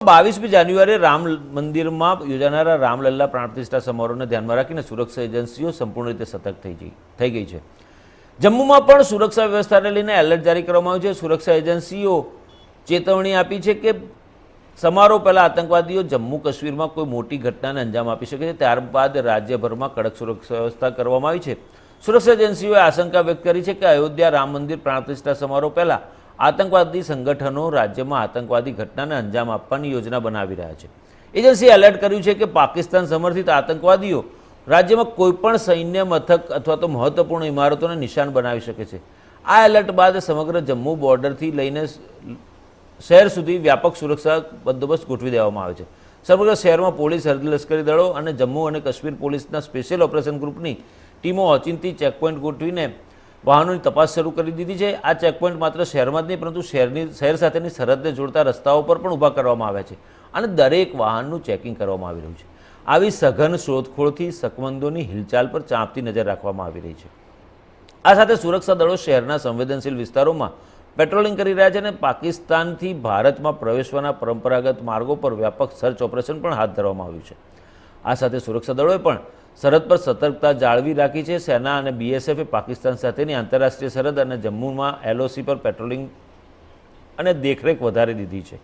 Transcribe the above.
બાવીસમી જાન્યુઆરીએ રામ મંદિરમાં યોજાનારા રામલલ્લા પ્રાણ પ્રતિષ્ઠા સમારોહને ધ્યાનમાં રાખીને સુરક્ષા એજન્સીઓ સંપૂર્ણ રીતે સતર્ક થઈ ગઈ થઈ ગઈ છે. જમ્મુમાં પણ સુરક્ષા વ્યવસ્થાને લઈને એલર્ટ જારી કરવામાં આવ્યું છે. સુરક્ષા એજન્સીઓ ચેતવણી આપી છે કે સમારોહ પહેલા આતંકવાદીઓ જમ્મુ કાશ્મીરમાં કોઈ મોટી ઘટનાને અંજામ આપી શકે છે. ત્યારબાદ રાજ્યભરમાં કડક સુરક્ષા વ્યવસ્થા કરવામાં આવી છે. સુરક્ષા એજન્સીઓએ આશંકા વ્યક્ત કરી છે કે અયોધ્યા રામ મંદિર પ્રાણ પ્રતિષ્ઠા સમારોહ પહેલા આતંકવાદી સંગઠનો રાજ્યમાં આતંકવાદી ઘટનાને અંજામ આપવાની યોજના બનાવી રહ્યા છે. એજન્સીએ એલર્ટ કર્યું છે કે પાકિસ્તાન સમર્થિત આતંકવાદીઓ રાજ્યમાં કોઈપણ સૈન્ય મથક અથવા તો મહત્વપૂર્ણ ઇમારતોને નિશાન બનાવી શકે છે. આ એલર્ટ બાદ સમગ્ર જમ્મુ બોર્ડરથી લઈને શહેર સુધી વ્યાપક સુરક્ષા બંદોબસ્ત ગોઠવી દેવામાં આવે છે. સમગ્ર શહેરમાં પોલીસ અર્ધલશ્કરી દળો અને જમ્મુ અને કાશ્મીર પોલીસના સ્પેશિયલ ઓપરેશન ગ્રુપની ટીમો ઓચિંતી ચેકપોઇન્ટ ગોઠવીને વાહનોની તપાસ શરૂ કરી દીધી છે. આ ચેકપોઇન્ટ માત્ર શહેરમાં જ નહીં, પરંતુ શહેરની, શહેર સાથેની સરહદને જોડતા રસ્તાઓ પર પણ ઊભા કરવામાં આવ્યા છે અને દરેક વાહનનું ચેકિંગ કરવામાં આવી રહ્યું છે. આવી સઘન શોધખોળથી સકમંદોની હિલચાલ પર ચાંપતી નજર રાખવામાં આવી રહી છે. આ સાથે સુરક્ષા દળો શહેરના સંવેદનશીલ વિસ્તારોમાં પેટ્રોલિંગ કરી રહ્યા છે અને પાકિસ્તાનથી ભારતમાં પ્રવેશવાના પરંપરાગત માર્ગો પર વ્યાપક સર્ચ ઓપરેશન પણ હાથ ધરવામાં આવ્યું છે. આ સાથે સુરક્ષા દળોએ પણ સરહદ પર સતર્કતા જાળવી રાખી છે. સેના અને બીએસએફે પાકિસ્તાન સાથેની આંતરરાષ્ટ્રીય સરહદ અને જમ્મુમાં એલઓસી પર પેટ્રોલિંગ અને દેખરેખ વધારી દીધી છે.